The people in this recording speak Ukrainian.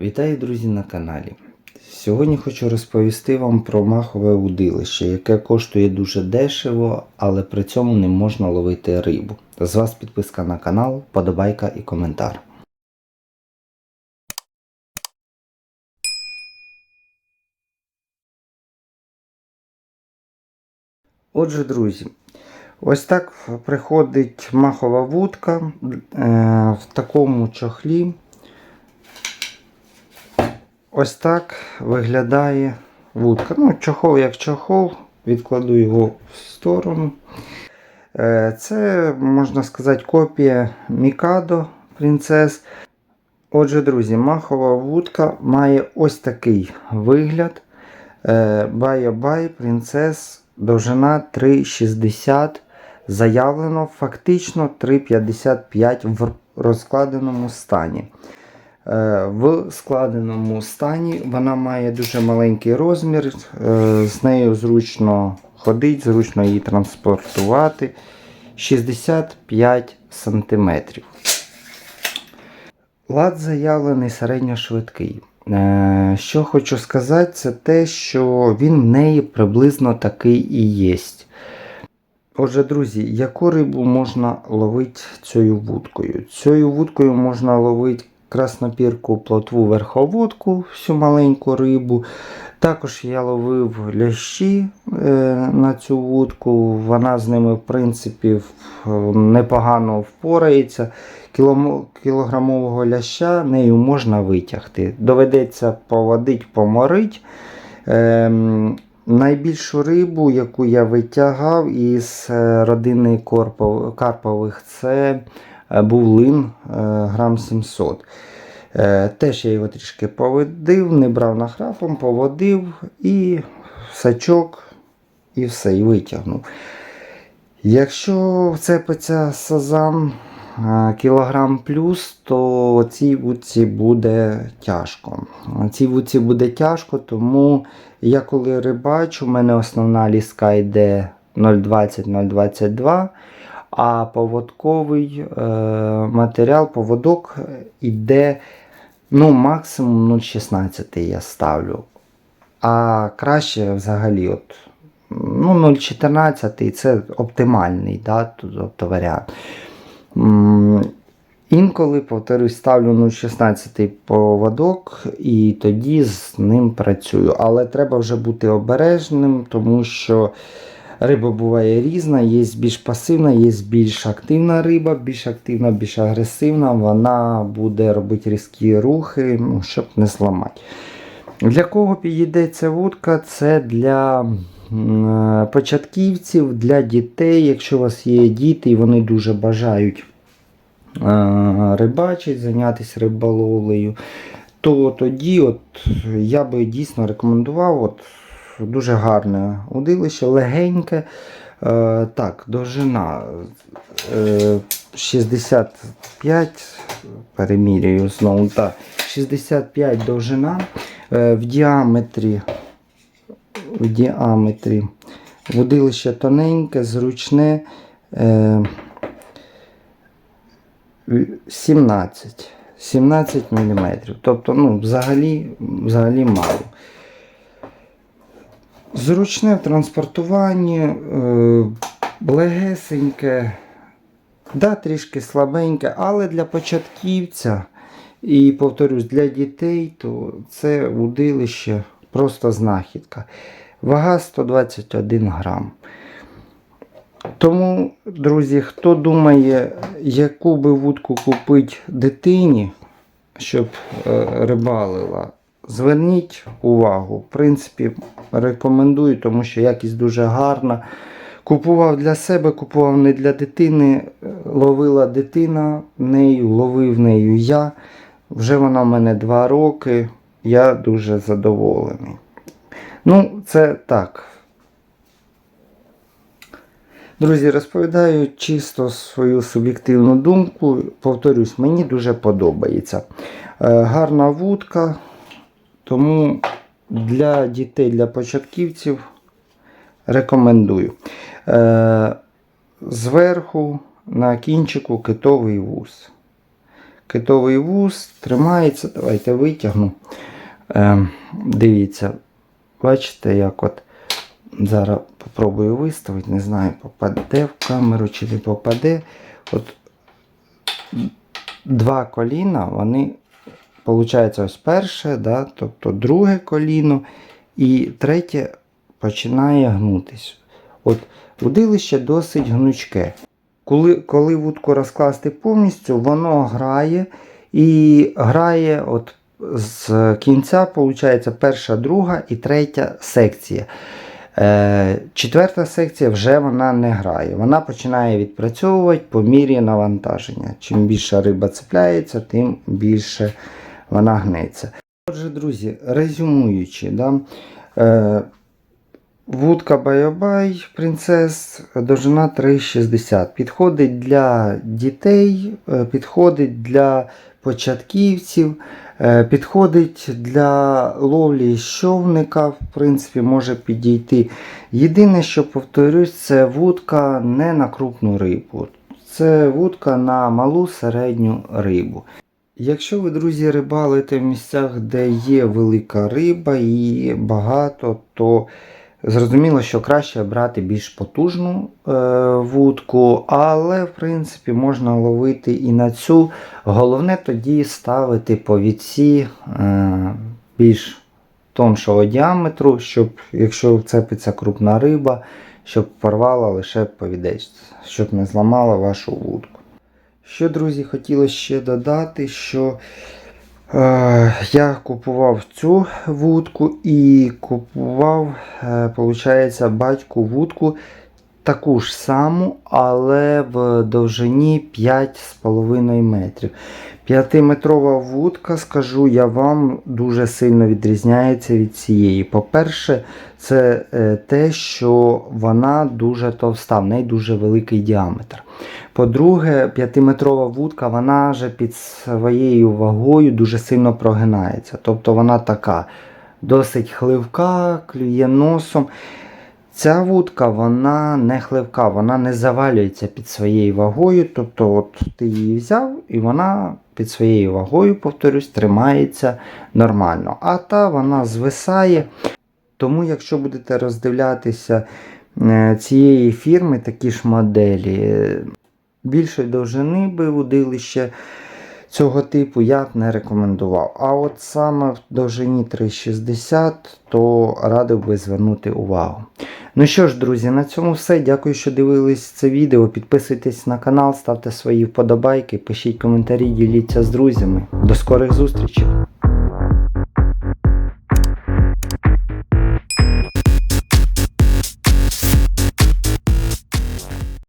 Вітаю, друзі, на каналі. Сьогодні хочу розповісти вам про махове удилище, яке коштує дуже дешево, але при цьому не можна ловити рибу. З вас підписка на канал, подобайка і коментар. Отже, друзі, ось так приходить махова вудка е, в такому чохлі. Ось так виглядає вудка. Ну, чохол як чохол, відкладу його в сторону. Е, Це, можна сказати, копія Mikado Princess. Отже, друзі, махова вудка має ось такий вигляд. Bye-bye Princess довжина 3,60. Заявлено фактично 3,55 в розкладеному стані. Е, В складеному стані вона має дуже маленький розмір, е, з нею зручно ходити, зручно її транспортувати. 65 см. Лад заявлений середньошвидкий. Е, Що хочу сказати, це те, що він в неї приблизно такий і є. Отже, друзі, яку рибу можна ловити цією вудкою? Цією вудкою можна ловити краснопірку, плотву, верховодку, всю маленьку рибу. Також я ловив лящі е, на цю вудку. Вона з ними, в принципі, непогано впорається. Кілограмового ляща нею можна витягти. Доведеться поводить, поморить. Ем, найбільшу рибу, яку я витягав із е, родини Карпових, це був лин е, грам 700. Е, Теж я його трішки поводив, не брав нахрапом, поводив і сачок, і все, і витягнув. Якщо вцепиться сазан е, кілограм плюс, то цій вудці буде тяжко. Цій вудці буде тяжко, тому я коли рибачу, у мене основна ліска йде 0,20-0,22, а поводковий е, матеріал, поводок йде ну, максимум 0,16 я ставлю. А краще взагалі от, ну, 0,14 це оптимальний да, тобто варіант. Інколи, повторюсь, ставлю 0,16 поводок і тоді з ним працюю. Але треба вже бути обережним, тому що риба буває різна, є більш пасивна, є більш активна риба, більш активна, більш агресивна. Вона буде робити різкі рухи, ну, щоб не зламати. Для кого підійде ця вудка? Це для е, початківців, для дітей. Якщо у вас є діти і вони дуже бажають е, рибачити, зайнятися риболовлею, то тоді от я би дійсно рекомендував от, дуже гарне удилище, легеньке. Е, так, довжина е, 65, перемірюю знову, так, 65 довжина е, в діаметрі, в діаметрі водилище тоненьке, зручне. Е, 17. 17 мм. Тобто, ну, взагалі, взагалі мало. Зручне в транспортуванні, е, легесеньке, да, трішки слабеньке, але для початківця і, повторюсь, для дітей, то це удилище просто знахідка. Вага 121 грам. Тому, друзі, хто думає, яку би вудку купити дитині, щоб е, рибалила, зверніть увагу. В принципі, рекомендую, тому що якість дуже гарна. Купував для себе, купував не для дитини. Ловила дитина нею, ловив нею я. Вже вона в мене 2 роки. Я дуже задоволений. Ну, це так. Друзі, розповідаю чисто свою суб'єктивну думку. Повторюсь, мені дуже подобається. Е, Гарна вудка, тому для дітей, для початківців рекомендую. Е, Зверху на кінчику китовий вуз. китовий вуз, тримається. Давайте витягну. Е, дивіться, бачите, як от зараз попробую виставити, не знаю, попаде в камеру чи не попаде. От два коліна, вони, виходить, ось перше, да, тобто друге коліно, і третє починає гнутись. От удилище досить гнучке. Коли, коли вудку розкласти повністю, воно грає і грає от з кінця, виходить, перша, друга і третя секція. Е, четверта секція вже вона не грає. Вона починає відпрацьовувати по мірі навантаження. Чим більше риба цепляється, тим більше вона гнеться. Отже, друзі, резюмуючи, да, е, вудка Байобай Принцес довжина 3,60. Підходить для дітей, е, підходить для початківців. Е, Підходить для ловлі щовника, в принципі, може підійти. Єдине, що повторюсь, це вудка не на крупну рибу. Це вудка на малу середню рибу. Якщо ви, друзі, рибалите в місцях, де є велика риба і багато, то зрозуміло, що краще брати більш потужну е, вудку, але в принципі можна ловити і на цю. Головне тоді ставити повідці е, більш тоншого діаметру, щоб якщо вцепиться крупна риба, щоб порвала лише повідець, щоб не зламала вашу вудку. Що, друзі, хотілося ще додати, що е, я купував цю вудку і купував, е, батьку вудку таку ж саму, але в довжині 5,5 метрів. П'ятиметрова вудка, скажу я вам, дуже сильно відрізняється від цієї. По-перше, це е, те, що вона дуже товста, в неї дуже великий діаметр. По-друге, п'ятиметрова вудка, вона же під своєю вагою дуже сильно прогинається. Тобто вона така досить хливка, клює носом. Ця вудка вона не хливка, вона не завалюється під своєю вагою. Тобто от ти її взяв і вона під своєю вагою, повторюсь, тримається нормально. А та вона звисає. Тому, якщо будете роздивлятися е, цієї фірми, такі ж моделі, е, більшої довжини би удилище цього типу я б не рекомендував. А от саме в довжині 3,60, то радив би звернути увагу. Ну що ж, друзі, на цьому все. Дякую, що дивились це відео. Підписуйтесь на канал, ставте свої вподобайки, пишіть коментарі, діліться з друзями. До скорих зустрічей!